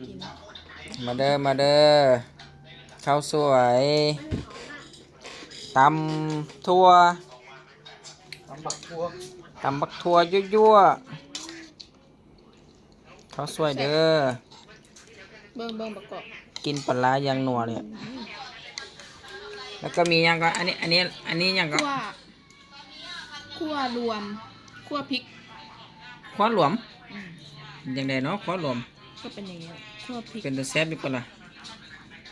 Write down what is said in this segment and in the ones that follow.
กินมาเด้อมาเด้อข้าวสวยตำทั่วตำบักทั่วตำบักทั่วยั่วๆข้าวสวยเด้อเบิ่งเบิ่งประกอบกินปลาร้าอยางนัวเลยแล้วก็มีหยังก็อันนี้อันนี้อันนี้หยังก็คั่วคั่วรวมคั่วพริกข้าวหลวมอืมยังไงเนาะข้าวหลวม ก็เป็นอย่างเงี้ยคั่วพริกเป็นตัวแซ่บดีกว่าล่ะ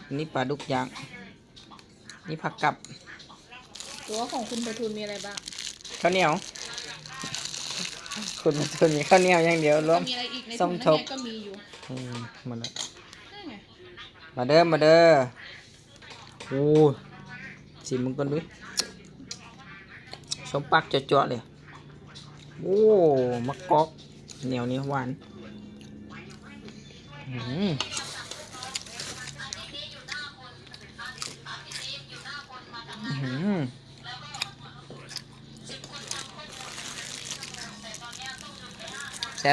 อันนี้ปลาดุกย่าง นี่ผักกับตัวของคุณประทุนมีอะไรบ้างข้าวเหนียว คุณมันจะมีข้าวเหนียวอย่างเดียวรวม มีอะไรอีกในส้ถุมงทนั่นบไงก็มีอยู่อืมมาแล้วนั่นไงมาเด้อมาเด้อโอ้ยชิมมึงก่อนดูชมปักเจาะๆเลย โอ้มะกอกเหนียวนี่หวานอืมอืม แซ่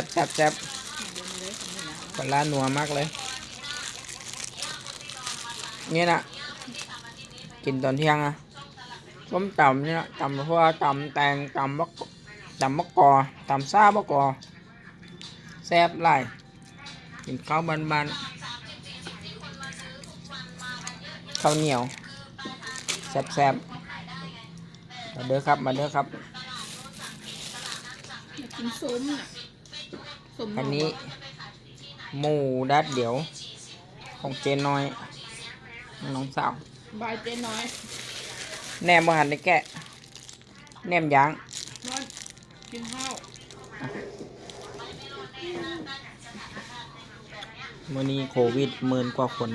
บแซ่บแซ่บเดี๋ยวมีเละปลาร้านัวมากเลย นี่นะกินตอนเที่ยงอะส้มตำเนี่ยนะตำพวกตำแตงตำบักตำบักกอตำซาบักกอแซ่บหลาย กินข้าวบานๆข้าวเหนียวแซ่บๆ มาเด้อครับ มาเด้อครับอยากกินส้มน่ะส้มอันนี้ หมูดัดเดี๋ยว ของเจนน้อย น้องสาว บายเจ๊น้อย แหนมบหันในแกะแหนมยางน้อยกินข้าว มื่อนี้โควิดหมื่นกว่าคน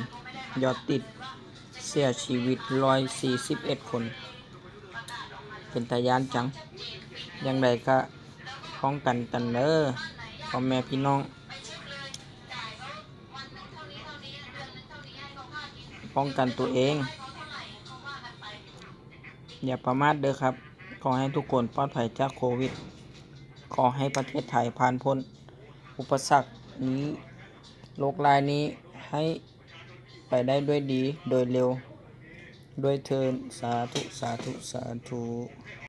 ยอดติดเสียชีวิตร้อยสี่สิบเอ็ดคน เป็นตายานจัง ยังไดก็ป้องกันกันเด้อพ่อแม่พี่น้อง ป้องกันตัวเอง อย่าประมาทเด้อครับ ขอให้ทุกคนปลอดภัยจากโควิด ขอให้ประเทศไทยผ่านพ้น อุปสรรคนี้ โรครายนี้ให้ไปได้ด้วยดีโดยเร็ว ด้วยเทินสาธุ สาธุ สาธุ